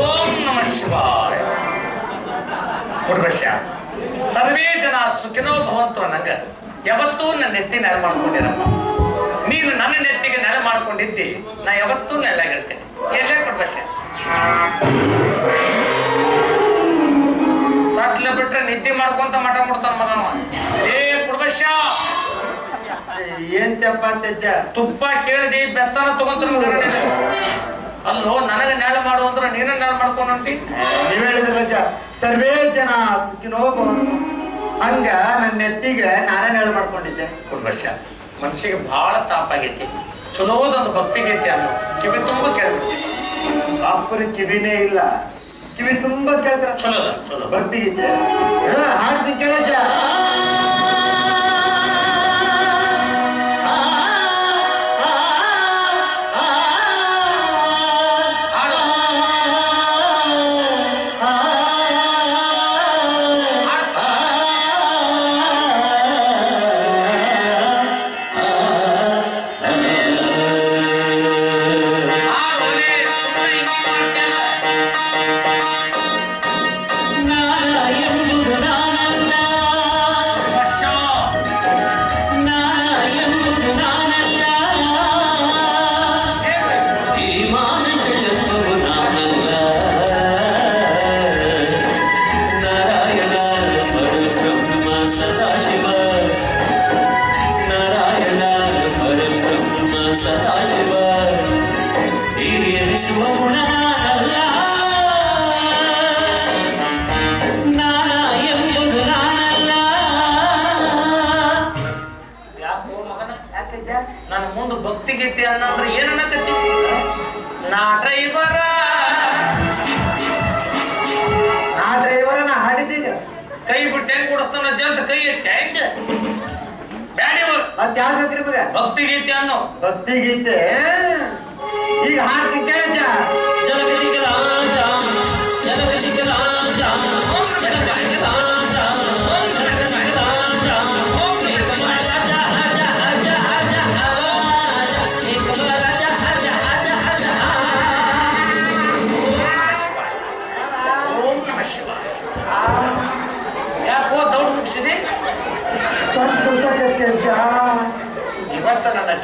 ಓಂ ನಮ ಶಿವಾಯ. ಸರ್ವೇ ಜನ ಸುಖಿನೋ ಭವಂತು ನಂಗ. ಯಾವತ್ತೂ ನನ್ನ ನೆತ್ತಿ ನೆಲೆ ಮಾಡ್ಕೊಂಡಿರಪ್ಪ ನೀನು ನನ್ನ ನೆತ್ತಿಗೆ ನೆಲೆ ಮಾಡ್ಕೊಂಡಿದ್ದಿ, ನಾ ಯಾವತ್ತೂ ನೆಲೆಗಿರ್ತೇನೆ ಎಲ್ಲೇ ಕೊಡ್ವಶ್ಯ ಸಟ್ಲ ಬಿಟ್ರೆ ನಿದ್ದೆ ಮಾಡ್ಕೊಂತ ಮಠ ಮುಡ್ತಾನ ಮಗನ ಏ ಕುಡ್ಬಶ್ಯ ಏನ್ ತೆಪ್ಪ ತೆಜ್ಜ ತುಪ್ಪ ಕೇಳಿದಿ ಬೆತ್ತನ ತಗೊಂತ ಅಲ್ಲೋ ನನಗೆ ನ್ಯಾಯ ಮಾಡು ಅಂದ್ರೆ ನೀನ ನ್ಯಾಯ ಮಾಡ್ಕೊಂಡು ನೀವ್ ಹೇಳಿದ್ರ ರಜ ಸರ್ವೇ ಜನ ಭವಂತು. ಹಂಗ ನನ್ನ ನೆತ್ತಿಗೆ ನಾನೇ ನ್ಯಾಯ ಮಾಡ್ಕೊಂಡಿದ್ದೆ. ವರ್ಷ ಮನಸ್ಸಿಗೆ ಬಹಳ ತಾಪಾಗೈತಿ ಚಲೋದೊಂದು ಭಕ್ತಿ ಗೀತೆ ಅನ್ನೋ ಕಿವಿ ತುಂಬ ಕೇಳ್ತಿ ಅಪ್ಪರ ಕಿವಿನೇ ಇಲ್ಲ. ಕಿವಿ ತುಂಬಾ ಕೇಳ್ತಾರ. ಚಲೋದ ಚಲೋ ಭಕ್ತಿ ಗೀತೆ ಹಾಡ್ತೀನಿ ಕೇಳಜ್ಜ ಕೈ ಬಿಟ್ಟು ಹೆಂಗ್ ಕೊಡಿಸ್ತಾನ ಜಂತ ಕೈ ಹೆಂಗ ಬೇಕ್ರಿ ಮಗ? ಭಕ್ತಿ ಗೀತೆ ಅನ್ನೋ. ಭಕ್ತಿ ಗೀತೆ ಈಗ ಹಾಡ್ತೀನಿ ಕೇಳ ಜಗದಿಗ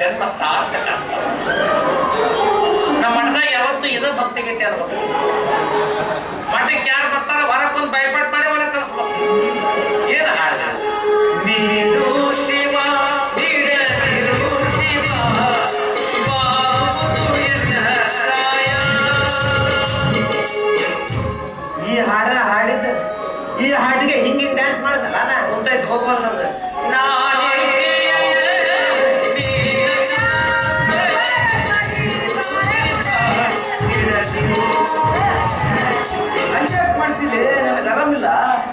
ಜನ್ಮ ಸಾರ್ಥಕ ನಮ್ಮ ಮಠದಾಗ ಯಾವತ್ತು ಇದು ಭಕ್ತಿ ಗೀತೆ ಅನ್ಬೇಕು ಮಠಕ್ಕೆ ಯಾರು ಬರ್ತಾರ ಹೊರಕ್ ಒಂದು ಭಯಪಟ್ ಮಾಡಿ ಒಳಗೆ ಕಳಿಸ್ಬೇಕು ಏನು ಹಾಡ ನೀನು ಶಿವ. ಈ ಹಾಡ ಹಾಡಿದ್ದ ಈ ಹಾಡಿಗೆ ಹಿಂಗಿಂಗ್ ಹಿಂಗ್ ಡ್ಯಾನ್ಸ್ ಮಾಡ್ದಲ್ಲ ನಾ ಗೊತ್ತಾಯ್ತು ಹೋಗ್ಬಂದದ ಹಂಗೆ ಮಾಡ್ತಿದ್ದೆ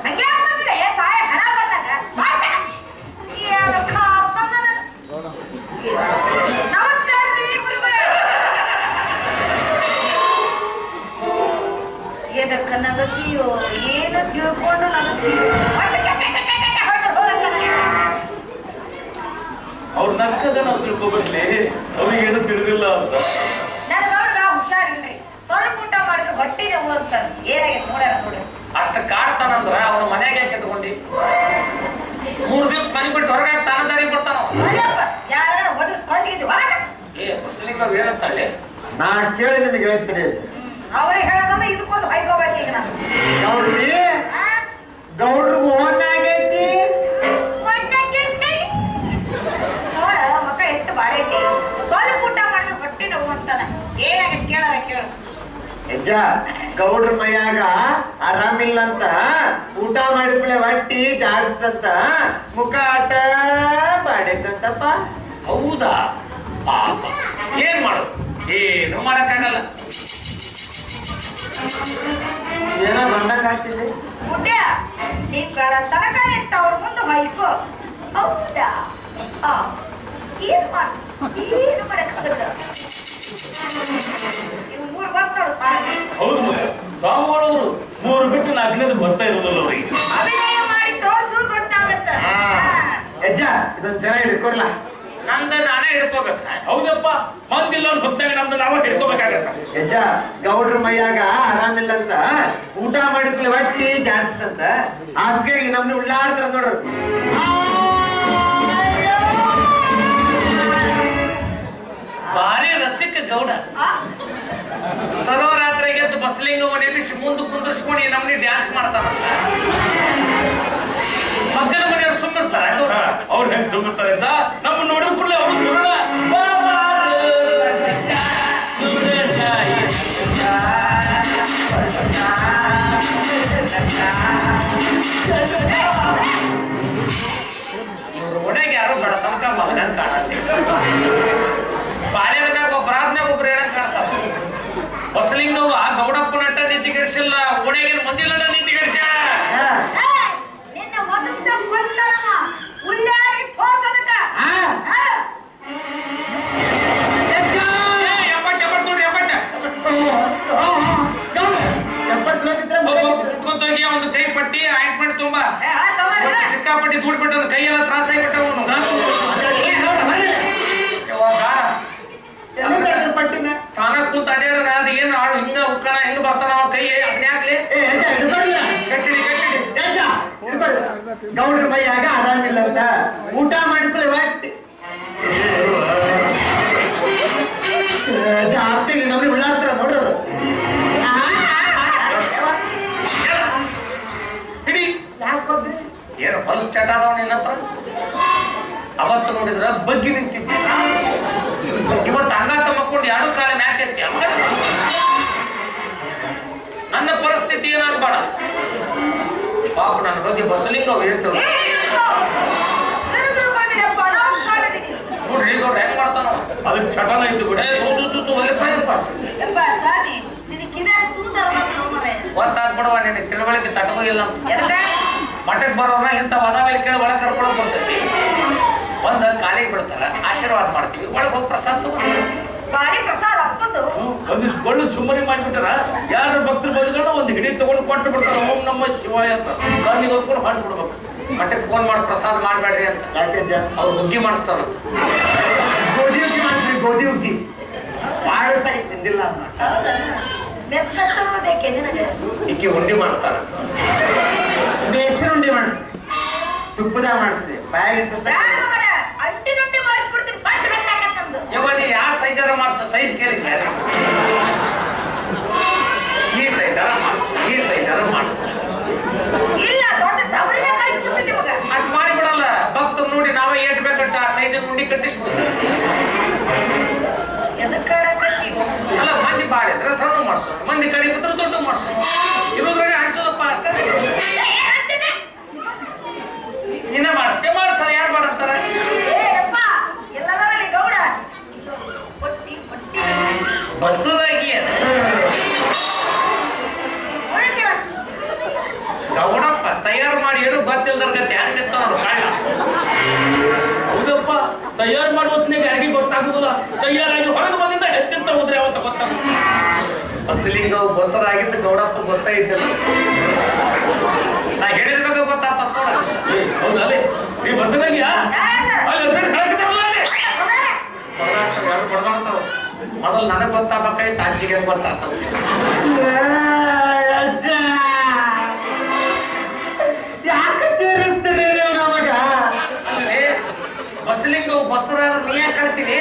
ಏನಂತಾಳೆ ನಾ ಕೇಳಿ ನಿಮಗೆ ಹೇಳ್ತೀನಿ. ಅವ್ರಿಗೆ ಹೇಳೋದನ್ನ ಇದಕ್ಕೊಂದು ನಾನು. ಗೌಡ್ರಿ ಆ? ಗೌಡ್ರು ಓನ್ ಆಗೈತಿ. ಒಣ್ಣಾಗೈತಿ. ನೋಡ ಮಕ್ಕ ಎಷ್ಟು ಬಾಳೈತಿ. ಸ್ವಲ್ಪ ಊಟ ಮಾಡಿದ್ರೆ ಹೊಟ್ಟೆ ನೋವು ಅಂತಾನ. ಏನಾಗೈತೆ ಕೇಳಾರ ಕೇಳು. ಗೌಡ್ರ ಮೈಯಾಗ ಆರಾಮಿಲ್ಲ ಅಂತ ಊಟ ಮಾಡಿದ್ಮೇಲೆ ಹೊಟ್ಟಿ ಜಾಡಿಸ್ತಂತ ಮುಖ ಆಟ ಮಾಡಿದಂತಪ್ಪ ಹೌದಾ? ಪಾಪ. ಏನ್ ಮಾಡೋದು ಏನು ಮಾಡಕ್ಕಾಗಲ್ಲ ಏನೋ ಬಂದಂಗ ಆಗ್ತಿದೆ. ಮುದ್ದೆ ಅವ್ರ ಮುಂದೆ ಹೌದಾ? ಆ, ಏನ್ ಮಾಡ್? ಏನು ಮಾಡಕ್ಕಾಗಲ್ಲ ಮೂರು ಬರ್ತಾಳು ಸ್ವಾಮಿ. ಹೌದು ಮೂರು ಬಿಟ್ಟು ನಾಲ್ಕನೇದು ಬರ್ತಾ ಇರೋದಲ್ಲ ಅವ್ರಿಗೆ. ಅಭಿನಯ ಮಾಡಿ ತೋರ್ಸು ಗೊತ್ತಾಗತ್ತ. ಅಜ್ಜ ಚೆನ್ನಾಗಿ ಜನ ಹಿಡ್ಕೊರ್ಲ ನಂದ ನಾನೇ ಹಿಡ್ಕೋಬೇಕ ಹೌದಪ್ಪ ಮಂದಿಲ್ಲ ಹೊತ್ತಾಗ ನಮ್ದು ನಾವ ಹಿಡ್ಕೋಬೇಕಾಗತ್ತ. ಯಜ್ಜ ಗೌಡ್ರ ಮೈಯಾಗ ಆರಾಮಿಲ್ಲ ಅಂತ ಊಟ ಮಾಡಿದ್ಮೇಲೆ ಹೊಟ್ಟಿ ಜಾಡ್ಸ್ತಂತ ಹಾಸಿಗೆ ನಮ್ನ ಉಳ್ಳಾಡ್ತಾರ ನೋಡ್ರಿ. ಭಾರಿ ರಸಿಕ ಗೌಡ. ಸರ್ವರಾತ್ರಿಗೆ ಎದ್ದು ಬಸಲಿಂಗವ ನೆಬಿಸಿ ಮುಂದೆ ಕುಂದರ್ಸ್ಕೊಂಡು ಈ ನಮ್ನಿ ಡ್ಯಾನ್ಸ್ ಮಾಡ್ತಾನಲ್ಲ ಅವ್ರು ಹೆಂಗ್ ಸುಮ್ಮಿರ್ತಾರೆ ಅಂತ ನಮ್ಮ ನೋಡಿದ ಕೂಡಲೇ ಅವರು ಸುರಣ ತುಂಬಾ ಏ, ಆ ತಗೊಂಡ್ರೆ? ಒಟ್ಟು ಸಿಕ್ಕಾಪಟ್ಟಿ ದೂಡ್ಬಿಟ್ಟು ಕೈ ಎಲ್ಲ ತ್ರಾಸ ಆಗಿಬಿಟ್ಟವು ಏ, ಗೌಡ, ಬರ್ರಿ. ಎಲ್ಲಿ ತೆಗ್ದ್ರು ಪಟ್ಟಿನ? ತಾನ ಕೂತ್ ಅಡ್ಯಾಡ ಅದ ಏನ್ ಆಳು ಹಿಂಗ ಉಕ್ಕಣ ಹೆಂಗ ಬರ್ತಾನ ಅವ ಕೈ ಅದ್ನ್ಯಾಕ್ಲಿ ಏ, ಯಜ್ಜ, ಹಿಡ್ಕೊಡಿಲ್ಲ. ಕಟ್ಟಿಡಿ ಕಟ್ಟಿಡಿ ಯಜ್ಜ, ಹಿಡ್ಕೊಡಿ. ಗೌಡ್ರ ಮೈಯಾಗ ಆರಾಮಿಲ್ಲ ಅಂತ ಊಟ ಮಾಡಿದ್ಮೇಲೆ ಹೊಟ್ಟಿ ಜಾಸ್ತಿ ನಮ್ಗೆ ಹೊಲಸ್ ಚಟ ಅದಾವ ನಿನ್ನ ಹತ್ರ? ಅವತ್ತು ನೋಡಿದ್ರ ಬಗ್ಗಿ ನಿಂತಿದ್ದೆ. ಇವತ್ತು ಅಂಗಾತ ಮಕ್ಕೊಂಡು ಎರಡು ಕಾಲ ಮ್ಯಾಕ್ ಎತ್ತಿ. ನನ್ನ ಪರಿಸ್ಥಿತಿ ಏನಾಗ್ಬೇಡ. ಪಾಪ ನನ್ನ ಬಗ್ಗೆ ಬಸಲಿಂಗ ಹೇಳ್ತೇವೆ. ನೋಡ್ರಿ ಗೌಡ ಹೆಂಗ್ ಮಾಡ್ತಾನ. ಅದಕ್ಕೆ ಚಟನ ಇದ್ದು ಬಿಡ. ಸ್ವಾಮಿ ನಿನಗೆ ತಿಳುವಳಿಕೆ ತಟಕೋ ಇಲ್ಲ ಅಂತ? ಮಠಕ್ಕೆ ಬರೋರ್ನ ಇಂಥ ಮೇಲೆ ಕೇಳಿ ಒಳಗೆ ಕರ್ಕೊಳಕ್ ಬರ್ತೈತಿ ಒಂದ ಕಾಲಿಗೆ ಬಿಡ್ತಾರ ಆಶೀರ್ವಾದ ಮಾಡ್ತೀವಿ ಒಳಗೆ ಹೋಗಿ ಪ್ರಸಾದ ತಗೊಂಡು ಬಾರಿ ಪ್ರಸಾದ ಒಂದಿಷ್ಟು ಕೊಳ್ಳು ಚುಮ್ಮರಿ ಮಾಡಿಬಿಟ್ಟಾರ ಯಾರು ಭಕ್ತರು ಬಂದ್ಕೊಂಡು ಒಂದು ಹಿಡಿ ತಗೊಂಡು ಕೊಟ್ಟು ಬಿಡ್ತಾರ ಓಂ ನಮ್ಮ ಶಿವಾಯ ಅಂತ. ಕಣ್ಣಿಗೆ ಹೊತ್ಕೊಂಡು ಹಾಡು ಬಿಡ್ಬೇಕು. ಮಠಕ್ಕೆ ಫೋನ್ ಮಾಡಿ ಪ್ರಸಾದ ಮಾಡಬೇಡ್ರಿ ಅಂತ. ಅವ್ರು ಹುಗ್ಗಿ ಮಾಡಿಸ್ತಾರ ಗೋಧಿ ಹುಗ್ಗಿ ಮಾಡ್ತೀವಿ ಗೋಧಿ ಹುಗ್ಗಿ ಬಾಳ ಸರಿ ತಿಂದಿಲ್ಲ ಅದ್ನ. ಬೇಕೆ ನಿನಗೆ ಇಕ್ಕಿ ಉಂಡಿ ಮಾಡಿಸ್ತಾರ ಬೇಸರ ಉಂಡೆ ಮಾಡಿಸಿ ತುಪ್ಪದಾಗ ಮಾಡಿಸಿ ಬ್ಯಾಗ್ ಬೇಡ ಮಗನೇ, ಅಂಟಿನುಂಟಿ ಮಾಡಿಸ್ಬಿಡ್ತೀನಿ ಯಾವ ಸೈಜರ ಮಾಡಿಸ ಸೈಜ್ ಕೇಳಿದ್ದೆ ಈ ಸೈಜರ ಮಾಡಿಸ್ ಈ ಸೈಜರ ಮಾಡಿಸ್ ಇಲ್ಲ ದೊಡ್ಡ ಡಬರಿನೇ ಕಳಿಸ್ಬಿಡ್ತೀನಿ ಮಗ ಅಟ್ ಮಾಡಿಬಿಡಲ್ಲ ಭಕ್ತರು ನೋಡಿ ನಾವೇ ಏಟ್ ಬೇಕಂತ ಆ ಸೈಜ್ ಉಂಡಿ ಕಟ್ಟಿಸ್ತೀವಿ ಎದಕ್ಕ ಕಟ್ಟಿ ಅಲ್ಲ ಮಂದಿ ಬಾಳ ಇದ್ರೆ ಸಣ್ಣ ಮಾಡಿಸೋಣ ಮಂದಿ ಕಡೆ ಇದ್ರೆ ದೊಡ್ಡ ಮಾಡಿಸೋಣ ಇವಾಗ ಹಂಚೋದಪ್ಪ ಅಕ್ಕ ಇನ್ನ ಮಾಡಿಸ್ತೇ ಮಾಡ್ಸಲ್ಲ, ಯಾರು ಪಟ್ಟಿ ಬಸ್ಸದಾಗಿ ಗೌಡಪ್ಪ, ತಯಾರು ಮಾಡಿ ಏನು ಗೊತ್ತಿಲ್ದರ್ ಗತಿ ನಿಂತ ನೋಡು ಹೌದಪ್ಪ, ತಯಾರು ಮಾಡುವ ಹೊತ್ತಿನಾಗ ಯಾರಿಗೆ ಗೊತ್ತಾಗುದಿಲ್ಲ. ತಯಾರಾಗಿ ಹೊರಗೆ ಬಂದಿಂದ ಹೆಚ್ಚಿಂತ ಹೋದ್ರೆ ಯಾವತ್ತ ಗೊತ್ತಾಗುದಿಲ್ಲ. ಬಸ್ಲಿಂಗ ಬಸರಾಗಿದ್ದು ಗೌಡಪ್ಪ ಗೊತ್ತಾ ಇದ್ದಲ್ಲ. ನಾ ಹೇಳಿರ್ಬೇಕು ಗೊತ್ತಾ ನೀ ಹೌದಲ್ಲೇ ಅಲ್ಲಿ ಬಡದಾಡ್ತಾವ ಮೊದಲು ನನಗೆ ಗೊತ್ತಾಗಬೇಕಾಯ್ತು ಅಜ್ಜಿಗೆ ಗೊತ್ತಾತ ಯಾಕೆ ಚೇರಿಸ್ತೀರಿ ನೀವು ನಮಗ? ಅಲ್ಲೇ ಬಸ್ಲಿಂಗ ಬಸರಾದ ನೀ ಯಾಕೆ ಕಳ್ತೀನಿ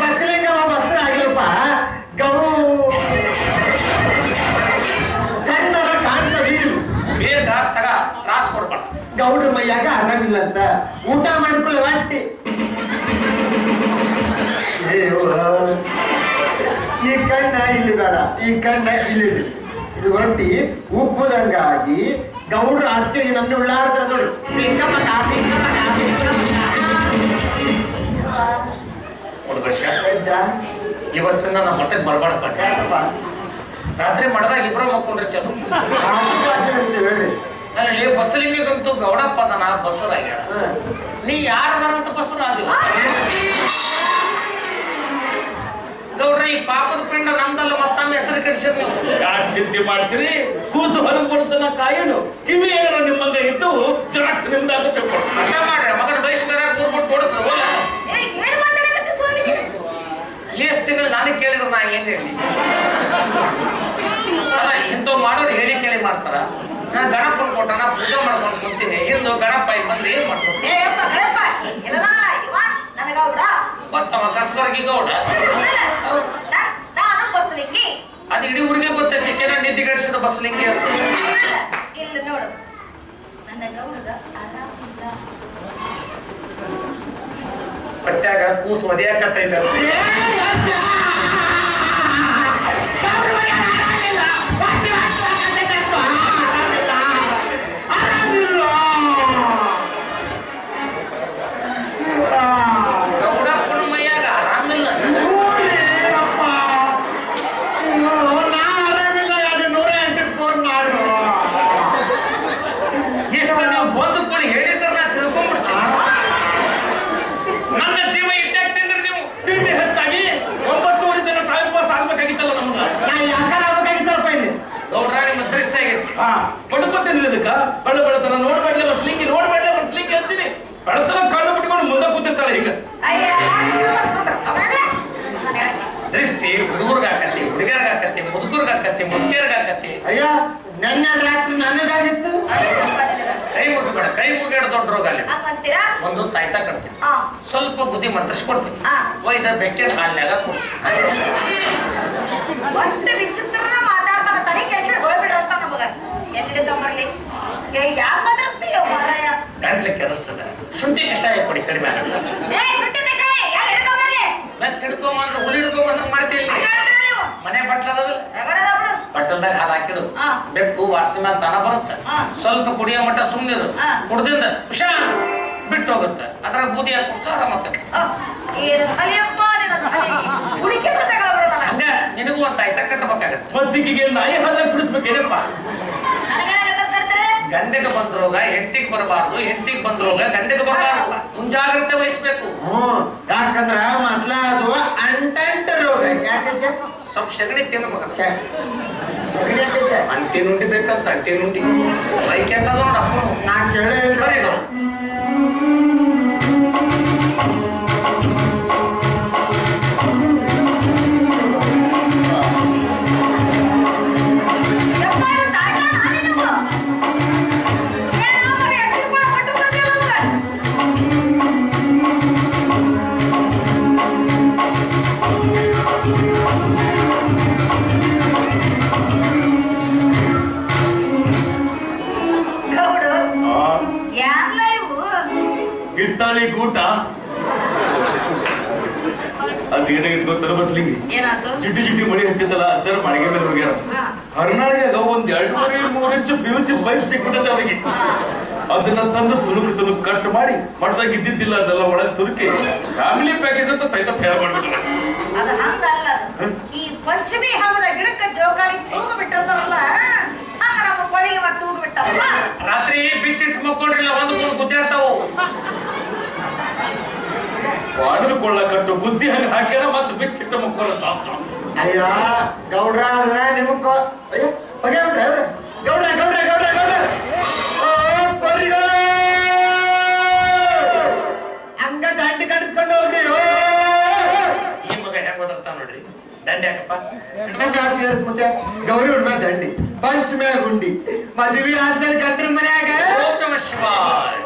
ಬಸ್ಲಿಂಗವ ಬಸ್ರ ಆಗಿಲ್ಲಪ್ಪ ಗೌ ಕಣ್ಣರ ಕಾಂತ ಇದು ಬೇಗ ತಗ ತ್ರಾಸ್ ಕೊಡ್ಬಾರ್ದು ಗೌಡ್ರ ಮೈಯಾಗ ಆರಾಮಿಲ್ಲ ಅಂತ ಊಟ ಮಾಡ್ಕೊಳ್ಳಿ ಹೊಟ್ಟೆ ಈ ಕಣ್ಣ ಇಲ್ಲಿ ಬೇಡ ಈ ಕಣ್ಣ ಇಲ್ಲಿ. ಇದು ಹೊಟ್ಟಿ ಉಪ್ಪುದಂಗಾಗಿ ಗೌಡ್ರ ಹಾಸಿಗೆ ನಮ್ಗೆ ಉಳ್ಳಾಡ್ತಾರ ನೋಡು ಒಂದು ಕಾ, ಇವತ್ತಿಂದ ನಮ್ಮ ಮಟ್ಟಕ್ಕೆ ಬರ್ಬಾರ್ದು? ರಾತ್ರಿ ಮಡದಾಗ ಇಬ್ರು ಮಕ್ಕೊಂಡಿರ್ತೇವೆ. ಅಲ್ಲಿ ಬಸ್ಲಿಂಗಂತೂ ಗೌಡಪ್ಪ ಅದನ ಬಸ್ಸದಾಗ. ನೀ ಯಾರದಾರಂತ ಅಂತ ಆದಿವ ಗೌಡ್ರ ಈ ಪಾಪದ ಪಿಂಡ ನಮ್ದಲ್ಲ ಮತ್ತೊಮ್ಮೆ ಹೆಸರು ಕೆಡಿಸಿರ್ ನೀವು. ಯಾಕೆ ಚಿಂತೆ ಮಾಡ್ತೀರಿ? ಕೂಸು ಹೊರಗೆ ಬರುತ್ತನ ಕಾಯನು ಕಿವಿ ಏನಾರ ನಿಮ್ಮಂಗ ಇದ್ದು ಜರಾಕ್ಸ್ ನಿಮ್ದಾಗ ತಿಳ್ಕೊಂಡು ಮಾಡ್ರಿ ಮಗನ ಬಯಸ್ಕರ ಕೂರ್ಬಿಟ್ಟು ಲಿಸ್ಟ್ಗಳು ನಾನು ಕೇಳಿದ್ರು ನಾ ಏನ್ ಹೇಳಿ ಅಲ್ಲ ಇಂಥವ್ ಮಾಡೋರು ಹೇಳಿ ಕೇಳಿ ಮಾಡ್ತಾರ ನಾ ಗಣಪ್ಪ ಕೊಟ್ಟ ನಾ ಪೂಜೆ ಮಾಡ್ಕೊಂಡು ಕುಂತೀನಿ ಇಂದು ಗಣಪ ಬಂದ್ರೆ ಏನ್ ಮಾಡ್ಬೋದು ಗೊತ್ತಮ್ಮ ಕಸ್ಬರ್ಗಿ ಗೌಡ ಅದು ಇಡೀ ಊರಿಗೆ ಗೊತ್ತೈತಿ ನಿದ್ದೆ ಗಳಿಸಿದ ಬಸ್ಲಿಂಗಿ ಅಂತ ಕೂಸು ಒದೆಯಾಕತ್ತೈತೆ ಗೌಡಪ್ಪನ ಮೈಯಾಗ ಆರಾಮಿಲ್ಲ ಎಷ್ಟು ನೀವು ಬಂದು ಕೊಡಿ ಹೇಳಿದ್ರೆ ನಾ ತಿಳ್ಕೊಂಡ್ಬಿಡ್ತೀನಿ ನನ್ನ ಜೀವ ಇಟ್ಟಾಗ್ತಿದ್ರೆ ನೀವು ತಿಂಡಿ ಹೆಚ್ಚಾಗಿ ಒಂಬತ್ತುವರೆ ದಿನ ಟೈಮ್ ಪಾಸ್ ಆಗ್ಬೇಕಾಗಿತ್ತಲ್ಲ ನಮ್ಗ ಗೌಡ್ರ ನಿಮ್ಮ ದೃಷ್ಟಿ ಆಗೈತಿ ಹಾ ಬಡ್ಕೋತೇನೆ ಇದಕ್ಕ ಬಳ್ಳ ಬೆಳತನ ನೋಡ್ಬೇಡ್ಲೆ ಬಸ್ಲಿಂಗಿ ನೋಡ್ಬೇಡ್ಲೆ ಬಸ್ಲಿಂಗಿ ಅಂತೀನಿ. ಬಡತನ ಕಣ್ಣು ಬಿಟ್ಕೊಂಡು ಮುಂದೆ ಕೂತಿರ್ತಾಳೆ ಈಗ. ದೃಷ್ಟಿ ಹುಡುಗರ್ಗ ಹಾಕತ್ತಿ ಹುಡುಗಿಯರ್ಗ ಹಾಕತ್ತಿ ಮುದುಕರ್ಗ ಹಾಕತ್ತಿ ಮುದುಕಿಯರ್ಗ ಅಯ್ಯ ನನ್ನ ರಾತ್ರಿ ನನ್ನದಾಗಿತ್ತು. ಕೈ ಮುಗಿಬೇಡ ಕೈ ಮುಗಿಡ ದೊಡ್ಡ ರೋಗ ಅಲ್ಲಿ. ಒಂದು ತಾಯ್ತ ಕಟ್ತೀನಿ. ಹಾ ಸ್ವಲ್ಪ ಬುದ್ಧಿ ಮಂತ್ರಿಸ್ಕೊಡ್ತೀನಿ. ಒಯ್ದ ಬೆಕ್ಕಿನ ಹಾಲ್ನಾಗ ಕೂರ್ಸು. ಒಟ್ಟು ವಿಚಿತ್ರನ ಮಾತಾಡ್ತಾನ. ತನಿ ಕೆಲ್ಸ ಹೋಗ್ಬಿಡ್ರ ಅಂತ ನಮಗ ಎಲ್ಲಿಂದ ಬರ್ಲಿ ಏ ಯಾಕ ಮಾತಾಡ್ತೀಯ ಮಾರಾಯ ಗಂಟ್ಲೆ ಕೆರಸ್ತದ. ಶುಂಠಿ ಕಷಾಯ ಕೊಡಿ ಕಡಿಮೆ ಆಗಲ್ಲ ಏ ಯಾರು ಹಿಡ್ಕೊಂಬರ್ಲಿ? ಹಿಡ್ಕೊಂಬಂದಂಗ ಮನೆ ಬಟ್ಲದವಲ್ಲ ರಗಡದ ಬಿಡು ಬಟ್ಟಲ್ದಾಗ ಹಾಲು ಹಾಕಿಡು. ಹಾ. ಬೆಕ್ಕು ವಾಸನೆ ಮೇಲೆ ತಾನ ಬರುತ್ತೆ. ಸ್ವಲ್ಪ ಕುಡಿಯೋ ಮಟ್ಟ ಸುಮ್ಮನಿರು. ಕುಡ್ದಿಂದ ಹುಷಾರ್ ಬಿಟ್ಟು ಹೋಗುತ್ತೆ. ಅದ್ರಾಗ ಬೂದಿ ಹಾಕಿ ಕುಡ್ಸೋ ಆರಾಮಾಗ್ತದೆ ನಿನಗೂ ಒಂದು ತಾಯ್ತ ಕಟ್ಟಬೇಕಾಗತ್ತೆ ಮದ್ದಿಗೆ ನಾಯಿ ಹಲ್ಲ ಬಿಡಿಸ್ಬೇಕೇನಪ್ಪ ಗಂಡಿಗೆ ಬಂದ ರೋಗ ಹೆಂಡತಿಗೆ ಬರಬಾರ್ದು ಹೆಂಡತಿಗೆ ಬಂದ ರೋಗ ಗಂಡಿಗೆ ಬರಬಾರ್ದು. ಮುಂಜಾಗ್ರತೆ ವಹಿಸ್ಬೇಕು. ಹ್ಮ್ ಯಾಕಂದ್ರ ಮೊದ್ಲ ಅದು ಅಂಟಂಟ ರೋಗ. ಯಾಕೆ ಸ್ವಲ್ಪ ಸಗಣಿ ತಿನ್ಬೇಕು. ಅಂಟಿ ನುಂಡಿ ಬೇಕಂತ ಅಂಟಿ ನುಂಡಿ. ಬೈಕ್ ಎಲ್ಲ ನೋಡಪ್ಪ. ನಾನು ನಾ ಕೇಳೇ ಬರೀ ಎರಡೂವರೆ ಮೂರ್ ಇಂಚು ಪಿ ಸಿ ಪೈಪ್ ಸಿಕ್ಬಿಟ್ಟದ ಅವರಿಗೆ ಅದನ್ನ ತಂದು ತುಣುಕು ತುಣುಕು ಕಟ್ ಮಾಡಿ ಮಠದಾಗ ಇದ್ದಿದ್ದಿಲ್ಲ ಅದೆಲ್ಲ ಒಳಗೆ ತುರುಕಿ ಫ್ಯಾಮಿಲಿ ಪ್ಯಾಕೇಜ್ ಅಂತ ತೈತ ತಯಾರು ಮಾಡ್ಬಿಟ್ಟು ಅದು ಹಂಗಲ್ಲ. ಈ ಪಂಚಮಿ ಹಬ್ಬದ ಗಿಡಕ್ಕೆ ಜೋಗಾಳಿ ತೂಗು ಬಿಟ್ಟಿರ್ತಾರಲ್ಲ ಹಂಗ ನಮ್ಮ ಕೊಳಿಗೆ ಮತ್ತೆ ತೂಗು ಬಿಟ್ಟಾರಲ್ಲ ರಾತ್ರಿ ಬಿಚ್ಚಿಟ್ಟು ಮಕ್ಕೊಂಡ್ರಿಲ್ಲ ಒಂದು ಕೂಡ್ ಗುದ್ದಾಡ್ತಾವು ವಾಡಲು ಕೊಳ್ಳ ಕಟ್ಟು ಬುದ್ಧಿ ಹಂಗ ಹಾಕ್ಯಾರ ಮತ್ತೆ ಬಿಚ್ಚಿಟ್ಟು ಮಕ್ಕೊಳ್ಳ ಅಯ್ಯ ಗೌಡ್ರ ಅಂದ್ರೆ ನಿಮಗ್ ಅಯ್ಯ ಬಗೆ ಮತ್ತೆ ಗೌರಿ ಹುಣ್ಣ ದಂಡಿ. ಪಂಚಮೆ ಗುಂಡಿ. ಮದುವೆ ಆದ್ಮೇಲೆ ಗಂಡ್ರ ಮನ್ಯಾಗ? ಶಿವಾಯ.